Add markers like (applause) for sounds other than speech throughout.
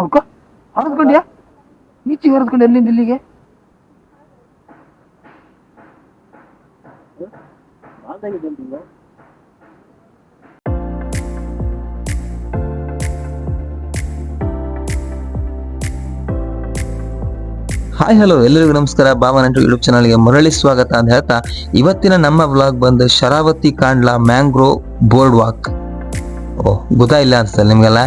ಅವ್ಕ ಹರಿದ್ಕೊಂಡ್ಯಾ? ಈಚೆಗೆ ಹರಿದ್ಕೊಂಡು ಎಲ್ಲಿಂದ ಇಲ್ಲಿಗೆ? Hi, hello. ಎಲ್ಲರಿಗೂ ನಮಸ್ಕಾರ. ಭಾವನ ಯೂಟ್ಯೂಬ್ ಚಾನಲ್ಗೆ ಮರಳಿ ಸ್ವಾಗತ ಅಂತ ಹೇಳ್ತಾ, ಇವತ್ತಿನ ನಮ್ಮ ಬ್ಲಾಗ್ ಬಂದು Sharavati Kandla mangrove board walk ಓ ಗೊತ್ತಾಯಿಲ್ಲ ಅನ್ಸ್ತಲ್ಲ ನಿಮ್ಗೆಲ್ಲ.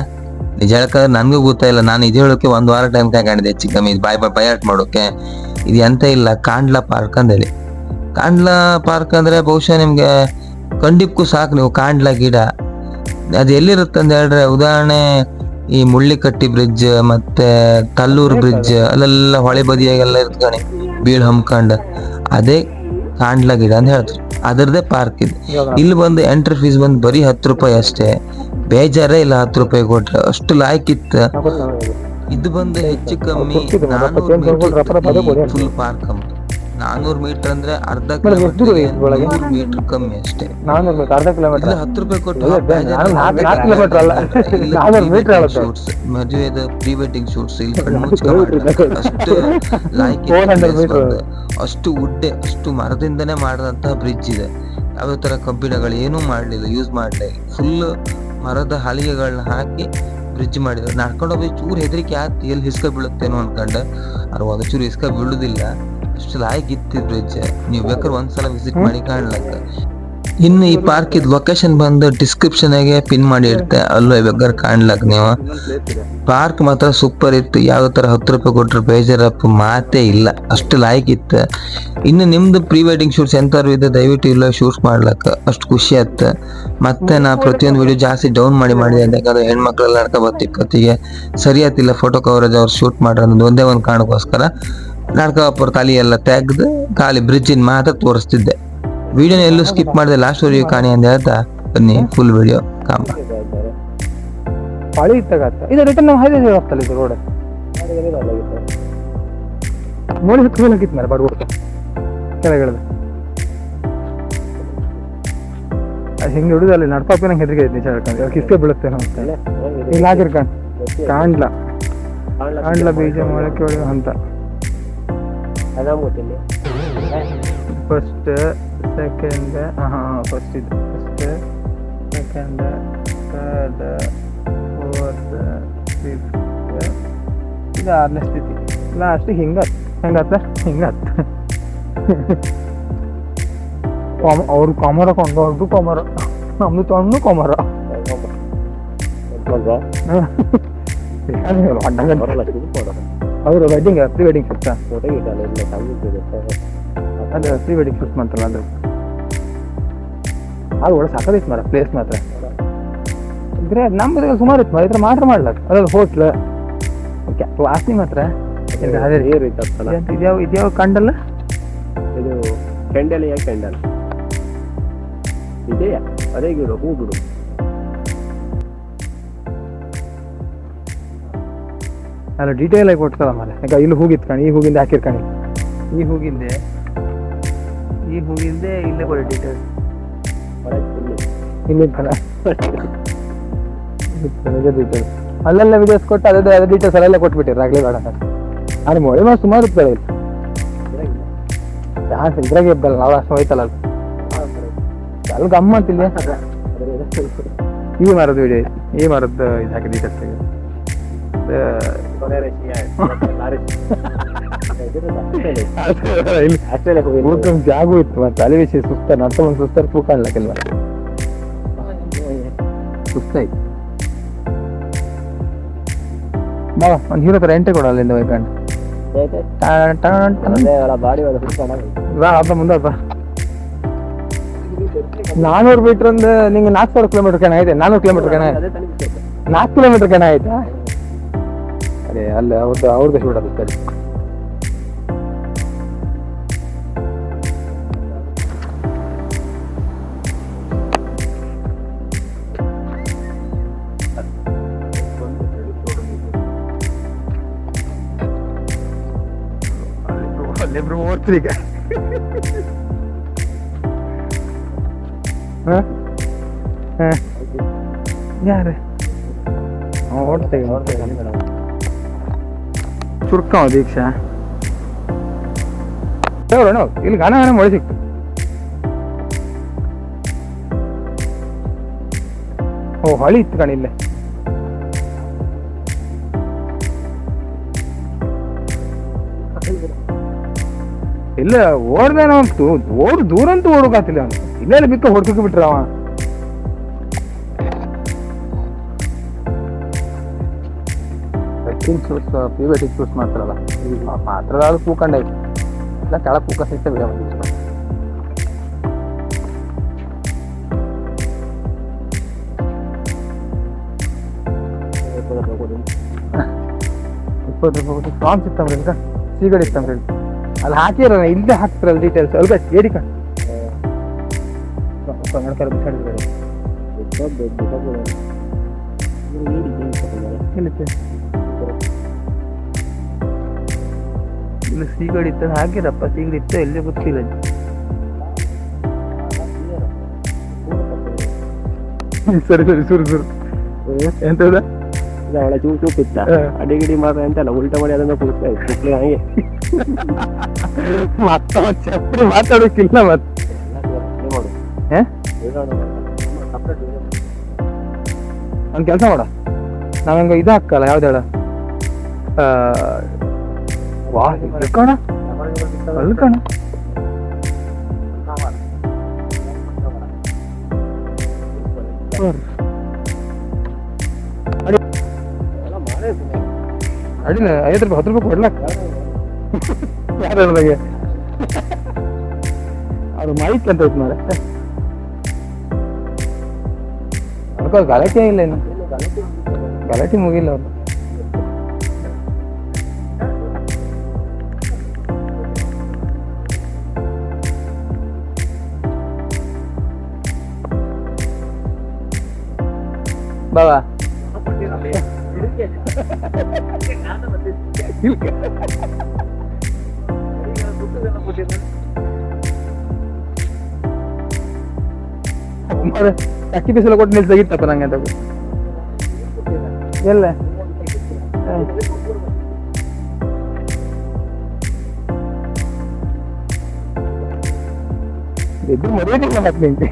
ನಿಜ ಹೇಳ್ಕಂದ್ರೆ ನನಗೂ ಗೊತ್ತಾಯಿಲ್ಲ ನಾನು ಇದು ಹೇಳೋಕೆ ಒಂದು ವಾರ ಟೈಮ್ ತಗೊಂಡಿದ್ದೆ ಹೆಚ್ಚು ಕಮ್ಮಿ ಬಾಯ್ ಬಾಯ್ ಬಯಾಟ್ ಮಾಡೋಕೆ? ಇದು ಎಂತ ಇಲ್ಲ ಕಾಂಡ್ಲಾ ಪಾರ್ಕ್ ಅಂದೇಳಿ. ಕಾಂಡ್ಲಾ ಪಾರ್ಕ್ ಅಂದ್ರೆ ಬಹುಶಃ ನಿಮ್ಗೆ ಕಂಡಿಪ್ಕು ಸಾಕು ನೀವು ಕಾಂಡ್ಲಾ ಗಿಡ. ಅದು ಎಲ್ಲಿರುತ್ತೆ ಅಂತ ಹೇಳಿದ್ರೆ ಉದಾಹರಣೆ ಈ ಮುಳ್ಳಿಕಟ್ಟಿ ಬ್ರಿಡ್ಜ್ ಮತ್ತೆ ಕಲ್ಲೂರು ಬ್ರಿಡ್ಜ್ ಅಲ್ಲೆಲ್ಲ ಹೊಳೆ ಬದಿಯಾಗೆಲ್ಲ ಇರ್ತಾನೆ ಬೀಳ್ ಹಮ್ಕಂಡ್. ಅದೇ ಕಾಂಡ್ಲ ಗಿಡ ಅಂತ ಹೇಳ್ತಾರೆ. ಅದರದೇ ಪಾರ್ಕ್ ಇದೆ. ಇಲ್ಲಿ ಬಂದು ಎಂಟ್ರಿ ಫೀಸ್ ಬಂದು ಬರೀ ಹತ್ತು ರೂಪಾಯಿ ಅಷ್ಟೇ. ಬೇಜಾರೇ ಇಲ್ಲ ಹತ್ತು ರೂಪಾಯಿ ಕೊಟ್ರೆ ಅಷ್ಟು ಲಾಯ್ಕಿತ್ತು ಇದು ಬಂದು ಹೆಚ್ಚು ಕಮ್ಮಿ ನಾನೂರು ಮೀಟರ್ ಫುಲ್ ಪಾರ್ಕ್ ನಾನೂರು ಮೀಟರ್ ಅಂದ್ರೆ ಅರ್ಧ? ಕಿಲೋಮೀಟರ್ ಮೀಟರ್ ಕಮ್ಮಿ ಅಷ್ಟೇ ನಾನು ಅರ್ಧ ಕಿಲೋಮೀಟರ್ ಹತ್ತು ರೂಪಾಯಿ ಕೊಟ್ಟು ಕಿಲೋಮೀಟರ್ ಅಲ್ಲ. Metre. Shoots (laughs) ಮದುವೆದ pre wedding shoots ಇಲ್ಲಿ ಕಣ್ಣು ಅಷ್ಟು ಇತ್ತು. (laughs) ಬಂದು. ಅಷ್ಟು ಉಡ್ಡೆ ಅಷ್ಟು ಮರದಿಂದನೇ ಮಾಡಿದಂತಹ ಬ್ರಿಡ್ಜ್ ಇದೆ ಯಾವ್ಯಾವ ತರ ಕಬ್ಬಿಣಗಳು ಏನೂ ಮಾಡಲಿಲ್ಲ ಯೂಸ್ ಮಾಡಲಿಲ್ಲ ಫುಲ್ ಮರದ ಹಲಿಗೆಗಳನ್ನ ಹಾಕಿ ಬ್ರಿಡ್ಜ್ ಮಾಡಿದ್ರು. ನಡ್ಕೊಂಡು ಹೋಗಿ ಚೂರು ಹೆದರಿಕೆ ಆಯ್ತು. ಎಲ್ಲಿ ಹಿಸ್ಕ ಬೀಳುತ್ತೇನೋ ಅನ್ಕೊಂಡು. ಅವ್ರು ಒಂದು ಚೂರು ಹಿಸ್ಕ ಬೀಳುದಿಲ್ಲ. ಅಷ್ಟು ಲಾಯಕ್ ಇತ್ತು ಬ್ರಿಡ್ಜ್ ನೀವು ಬೇಕಾದ್ರೆ ಒಂದ್ಸಲ ವಿಸಿಟ್ ಮಾಡಿ ಕಾಣ್ಲಕ್ಕ. ಇನ್ನು ಈ ಪಾರ್ಕ್ ಇದ್ ಲೊಕೇಶನ್ ಬಂದು ಡಿಸ್ಕ್ರಿಪ್ಷನ್ ಆಗಿ ಪಿನ್ ಮಾಡಿ ಇರ್ತೆ ಅಲ್ಲೂ ಬೇಕಾದ್ರೆ ಕಾಣ್ಲಕ್ ನೀವು. ಪಾರ್ಕ್ ಮಾತ್ರ ಸೂಪರ್ ಇತ್ತು. ಯಾವ ತರ ಹತ್ತು ರೂಪಾಯಿ ಕೊಟ್ಟರು ಬೇಜಾರಪ್ಪ ಮಾತೇ ಇಲ್ಲ. ಅಷ್ಟು ಲಾಯ್ಕ್ ಇತ್ತು. ಇನ್ನು ನಿಮ್ದು ಪ್ರೀ ವೆಡ್ಡಿಂಗ್ ಶೂಟ್ಸ್ ಎಂತಾರು ಇದೆ ದಯವಿಟ್ಟು ಇಲ್ಲ ಶೂಟ್ಸ್ ಮಾಡ್ಲಕ್ಕ. ಅಷ್ಟು ಖುಷಿ ಆಯ್ತು ಮತ್ತೆ ನಾ ಪ್ರತಿಯೊಂದು ವಿಡಿಯೋ ಜಾಸ್ತಿ ಡೌನ್ ಮಾಡಿ ಮಾಡಿದೆ ಯಾಕಂದ್ರೆ ಹೆಣ್ಮಕ್ಳೆಲ್ಲ ನಡ್ಕ ಬರ್ತಿ ಕತ್ತಿಗೆ ಸರಿ ಆತಿಲ್ಲ ಫೋಟೋ ಕವರೇಜ್ ಅವ್ರು ಶೂಟ್ ಮಾಡ್ರ ಒಂದೇ ಒಂದು ಕಾರಣಕ್ಕೋಸ್ಕರ ನಡ್ಕ ಅಪ್ಪರ ತಲೆ ಎಲ್ಲ ತೆಗ್ದು ಖಾಲಿ ಬ್ರಿಡ್ಜಿನ ಮಾತ್ರ ತೋರಿಸ್ತಿದ್ದೆ. ವಿಡಿಯೋನ ಎಲ್ಲೂ ಸ್ಕಿಪ್ ಮಾಡಿದೆ ಲಾಸ್ಟ್ ವರೆಗೂ ಕಾಣಿ ಅಂತ ಹೇಳ್ತಾ ಬನ್ನಿ ಫುಲ್ ವಿಡಿಯೋ ಕಾಮ. ಪಾಳಿ ಇತ್ತಾಗತ್ತ ಇದು ರಿಟರ್ನ್ ನಾವು ಹೈವೇ ಹೋಗ್ತಲ್ಲ ಇದು ರೋಡ್ ನೋಡಿ ಹತ್ತು ಮೇಲೆ ಹಾಕಿತ್ತು ಮೇಲೆ ಬಡ್ಬೋದು ಕೆಳಗಿಳಿದು ಅದು ಹಿಂಗೆ ಹಿಡಿದಲ್ಲಿ ನಡ್ಪಾಪಿ ನಂಗೆ ಹೆದರಿಕೆ ಐತೆ ನಿಜ ಹೇಳ್ಕೊಂಡು. ಕಿಸ್ಕೆ ಬೀಳುತ್ತೆ ನಾವು ಇಲ್ಲಿ ಹಾಕಿರ್ಕಂಡು ಕಾಣ್ಲ? ಕಾಣ್ಲ ಬೀಜ ಮೊಳಕೆ ಹೊಡೆಯೋ ಅಂತ ಫಸ್ಟ್ ಸೆಕೆಂಡ್ ಹಾಂ ಫಸ್ಟ್ ಇದು first second third fourth fifth ಇದು ಆರನೇ ಸ್ಥಿತಿ. ಲಾಸ್ಟ್ ಹಿಂಗೆ ಹೆಂಗತ್ತ ಹಿಂಗತ್ತ (laughs) ಕಾಮ ಅವ್ರು ಕಾಮರ ಕೊಂಡು ಅವ್ರದ್ದು ಕಾಮರ. ನಮ್ದು ತೊಗೊಂಡು ಕಾಮರ. ಅವರು ವೆಡ್ಡಿಂಗ್ ಪ್ರೀ ವೆಡ್ಡಿಂಗ್ ಶೂಟ್ ಅದು ಪ್ರೀ ವೆಡ್ಡಿಂಗ್ ಶೂಟ್ ಮಾಡ್ತಾರಲ್ಲ ಅದು. ಅದು ಒಳ್ಳೆ ಸಾಕದಿತ್ತು ಮಾರ ಪ್ಲೇಸ್ ಮಾತ್ರ. ಇದ್ರೆ ನಮ್ಮದ್ರಲ್ಲಿ ಸುಮಾರು ಇತ್ತು ಇದ್ರೆ ಮಾಡ್ಲಾ ಮಾಡ್ಲಕ್ಕ ಅದ್ರಲ್ಲಿ ಹೋಟ್ಲ್ ವಾಸನೆ ಮಾತ್ರ. ಇದು ಅದೇ ರೀ. ಇದ್ಯಾವ- ಇದ್ಯಾವ ಕಂಡಲ್ಲ? ಇದು ಕೆಂಡಲಿಯ ಕೆಂಡಲ್? ಇದೆಯಾ? ಅದೇ ಗಿಡ ಹೂ ಬಿಡು ಅಲ್ಲ ಡೀಟೇಲ್ ಆಗಿ ಕೊಡ್ತಾರ ಮಾರೆ ಈಗ ಇಲ್ಲಿ ಹೋಗಿತ್ಕಣಿ ಈ ಹೂಗಿಂದ ಹಾಕಿರ್ಕಣಿ ಈ ಹೂಗಿಂದೆ ಈ ಹೂಗಿಂದೆ ಇಲ್ಲೇ. ಕೊಡಿ ಡೀಟೇಲ್ಸ್ ಇಲ್ಲಿ ಅಲ್ಲೆಲ್ಲ ವಿಡಿಯೋಸ್ ಕೊಟ್ಟು ಅದೇ ಅದೇ ಡೀಟೇಲ್ಸ್ ಅಲ್ಲೆಲ್ಲ ಕೊಟ್ಬಿಟ್ಟಿರ. ಆಗ್ಲೇ ಬೇಡ ಅದು ನಾನು ಮೊಳೆ ಮಾಡಿ ಸುಮಾರು ಇರ್ತದೆ ಇಲ್ಲಿ. ಜಾಸ್ತಿ ಇದ್ರಾಗೆ ಇದ್ದಲ್ಲ ನಾವು ಅಷ್ಟು ಹೋಯ್ತಲ್ಲ ಅದು ಅಲ್ಲಿ ಗಮ್ಮತ್ತಿಲ್ಲ ಈ ಮರದ ವಿಡಿಯೋ ಈ ಮಾರದ್ ಇದು ಹಾಕಿ ಡೀಟೇಲ್ಸ್ (laughs) ಊಟ ಜಾಗ ಇತ್ತು ಮತ್ತೆ ಅಲ್ಲಿ ವಿಷಯ ಸುಸ್ತ ನಡ್ತ ಒಂದು ಸುಸ್ತ ತೂಕ ಅನ್ಲಕ್ಕಿಲ್ವ ಸುಸ್ತಾಯ್ತು ಬಾ ಒಂದು ಹೀರೋ ತರ ಎಂಟ್ರಿ ಕೊಡ ಅಲ್ಲಿಂದ ಹೋಯ್ಕೊಂಡು ಟಣ್ ಟಣ್ ಟಣ್. ಬಾಡಿ ಬಾ ಹಬ್ಬ ಮುಂದೆ ನಾನೂರು ಮೀಟರ್ ಅಂದ್ರೆ ನಿಂಗೆ ನಾಲ್ಕು ಸಾವಿರ ಕಿಲೋಮೀಟರ್ ಕಣ ಐತೆ ನಾನೂರು ಕಿಲೋಮೀಟರ್ ಕಣ ನಾಲ್ಕು ಕಿಲೋಮೀಟರ್ ಕಣ ಆಯ್ತಾ ಅದೇ ಅಲ್ಲ ಅವ್ರದ್ದು ಅವ್ರದ್ದು ಬಿಡೋದು ಸರಿ. ಅಲ್ಲಿಬ್ರು ಓದ್ತೀರಿ ಈಗ ಹ? ಹ. ಯಾರು ಓಡ್ತೇವೆ ಚುರ್ಕ ದೀಕ್ಷಾ ನೋಡೋಣ ಇಲ್ಲಿ ಗಾನ ಗಾನ ಮಳೆ ಸಿಕ್ತು ಓ ಹಳಿ ಇತ್ತು ಕಣ ಇಲ್ಲೇ ಓಡ್ದೆ ನಾವು ಓಡ್ ದೂರ ಅಂತೂ ಓಡೋಕಾತಿಲ್ಲ ಅವನು. ಇಲ್ಲೆಲ್ಲ ಬಿಕ್ಕ ಹೊಡ್ಕೋಕೆ ಬಿಟ್ರ ಅವ. ಸಚಿನ್ ಶೂಸ್ ವೆಡ್ಡಿಂಗ್ ಶೂಸ್ ಮಾಡ್ತಾರಲ್ಲ. ಮಾತ್ರ ಅದು ಕೂಕಂಡ ಐತಿ. ಇಲ್ಲ ಕೆಳಗೆ ಕೂಕ ಸಿಗ್ತ ಬಿಡ ಇಪ್ಪತ್ತು ರೂಪಾಯಿ ಇತ್ತಂಬ್ರಿ ಈಗ? ಸೀಗಡಿ ಇತ್ತಂಬ್ರಿ ಅಲ್ಲಿ ಹಾಕಿರಲ್ಲ ಇಲ್ಲೇ ಹಾಕ್ತಾರಲ್ಲ ಡೀಟೇಲ್ಸ್ ಅಲ್ಪ ಏಡಿ ಕಣ್. ನಡ್ಕಾರ ಬಿಸಾಡಿದ್ರೆ ಇಲ್ಲಿತ್ತೆ ಇಲ್ಲಿ ಸೀಗಡಿ ಇತ್ತು ಹಾಕಿರಪ್ಪ ಸೀಗಡಿ ಇತ್ತು ಎಲ್ಲಿ ಗೊತ್ತಿಲ್ಲ (laughs) ಸರಿ ಸರಿ ಸುರು ಸುರು. ಎಂತದ? ಅವಳ ಚೂಪ್ ಚೂಪ್ ಇತ್ತ. ಅಡಿಗಿಡಿ ಮಾತ್ರ ಎಂತಲ್ಲ ಉಲ್ಟಾ ಮಾಡಿ ಅದನ್ನ ಕುಡಿಸ್ತಾ ಇತ್ತು ಹಂಗೆ. (laughs) ಮತ್ತ ಚಪ್ಪಲಿ ಮಾತಾಡೋಕಿಲ್ಲ ಮತ್ತೆ. ಒಂದು ಕೆಲಸ ಮಾಡ. ನಾವಂಗ ಇದು ಹಾಕಲ್ಲ ಯಾವ್ದು ಹೇಳ? ವಾ ಕಣ ಅಲ್ಲಿ ಕಣ ಅಡಿ ಅಡಿಲ್ಲ ಐವತ್ತು ರೂಪಾಯಿ, ಹತ್ತು ರೂಪಾಯಿ ಕೊಡ್ಲಕ್ಕ? ಯಾರು ಹೇಳ್ದಾಗೆ ಅದು ಮಾಹಿತಿ ಅಂತ ಹೋಯ್ತು ಮಾರೆ ಅದಕ್ಕೆ ಗಲಾಟೆ ಇಲ್ಲ ಇನ್ನು. ಗಲಾಟೆ ಮುಗಿಲ್ಲ ಅವ್ರು ಬಾಬಾ (laughs) ಮಾರೆ, ಅಕ್ಕಿ ಬಿಸಿಲು ಕೊಟ್ಟು ನಿಲ್ಸಾಗಿತ್ತಪ್ಪ ನಂಗೆ ಅಂತ ಎಲ್ಲ ಹ. ಇದ್ದು ಮರ್ಯಾದಿಲ್ಲ ಮತ್ತೆ ನಿಂಗೆ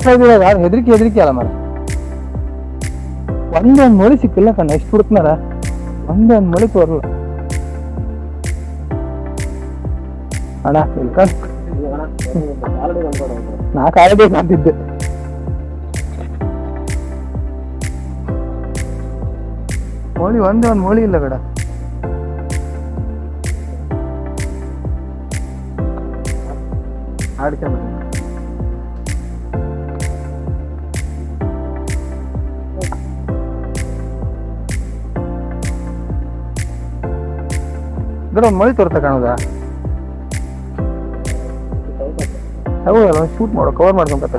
ರೀಚ್ ಆಗಿಲ್ಲ ಯಾರು ಹೆದರಿಕೆ ಹೆದರಿಕೆ ಅಲ್ಲ ಮರ ಒಂದೇ ಒಂದು ಮೊಳಿ ಸಿಕ್ಕಿಲ್ಲ ಕಣ್ಣ ಎಷ್ಟು ಹುಡುಕ್ನಾರ ಒಂದೇ ಒಂದು ಮೊಳಿ ತೋರಲ್ಲ ಅಣ್ಣ ಇಲ್ಲಿ ಕಣ್ ನಾ ಕಾಯಬೇಕು ಅಂತಿದ್ದೆ ಮೋಳಿ ಒಂದೇ ಒಂದು ಮೋಳಿ ಇಲ್ಲ ಬೇಡ ಆಡ್ಕೊಂಡ್ ಇದರ ಒಂದು ಮಳಿ ತೋರ್ತ ಕಾಣುದಾ ಹೌದಲ್ಲ ಶೂಟ್ ಮಾಡೋ ಕವರ್ ಮಾಡ್ಕೊಂಡ್ ಕಾಣುತ್ತೆ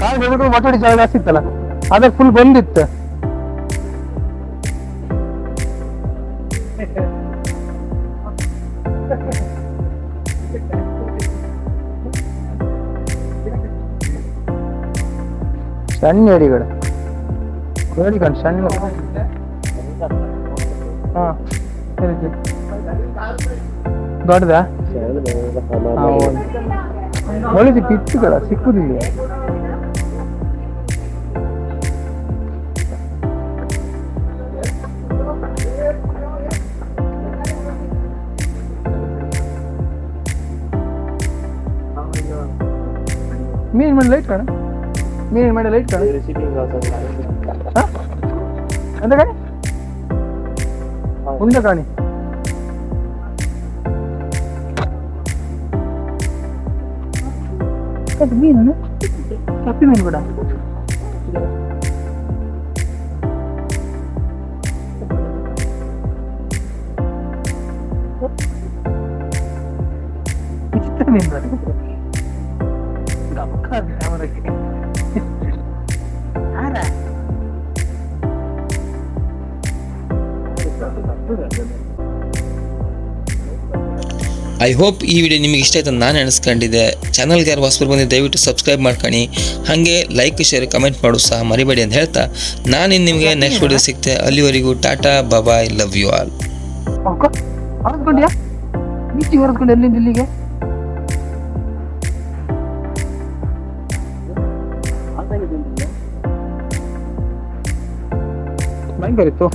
ಕಾಲ್ ಬೆಳಗ್ಗೆ ಮಾತಾಡಿ ಜಾಗ ಜಾಸ್ತಿ ಇತ್ತಲ್ಲ, ಅದಕ್ಕೆ ಫುಲ್ ಬಂದಿತ್ತು. ಸಣ್ಣ ಏಡಿಗಳು ಏಡಿ ಕಣ್ ಸಣ್ಣ ಹಾ ಸರಿ ಸರಿ. ದೊಡ್ಡದಾ ಹಾ ಒಳ್ಳೆ ಪಿಚ್ಚುಗಳ ಸಿಕ್ಕುದಿಲ್ಲ ಮೀನ್ ಮಾಡಿ ಲೈಟ್ ಕಾಣ ಮೀನ್ ಮಾಡಿ ಲೈಟ್ ಕಾಣ ಹಾ ಎಂತ ಕಾಣಿ ಮುಂದೆ ಕಾಣಿ ಅದು ಮೀನು ಕಪ್ಪಿ ಮೀನು ಕೂಡ ವಿಚಿತ್ರ ಐ ಹೋಪ್ ಈ ವಿಡಿಯೋ ನಿಮಗೆ ಇಷ್ಟ ಆಯ್ತು ಅಂತ ನಾನು ಅನಿಸ್ಕೊಂಡಿದ್ದೆ. ಚಾನಲ್ಗೆ ಯಾರು ಹೊಸಬರು ಬಂದು ದಯವಿಟ್ಟು ಸಬ್ಸ್ಕ್ರೈಬ್ ಮಾಡ್ಕೊಳ್ಳಿ. ಹಾಗೆ ಲೈಕ್ ಶೇರ್ ಕಮೆಂಟ್ ಮಾಡು ಸಹ ಮರಿಬೇಡಿ ಅಂತ ಹೇಳ್ತಾ ನಾನು ನಿಮಗೆ ನೆಕ್ಸ್ಟ್ ವಿಡಿಯೋ ಸಿಗ್ತೆ. ಅಲ್ಲಿವರೆಗೂ tata bye bye love you all ಹೊರದ್ಕೊಂಡ್ಯಾ ಮಿಚ್ಚಿ ಹೊರದ್ಕೊಂಡು ಎಲ್ಲಿಂದ ಇಲ್ಲಿಗೆ? ಭಯಂಕರ ಇತ್ತು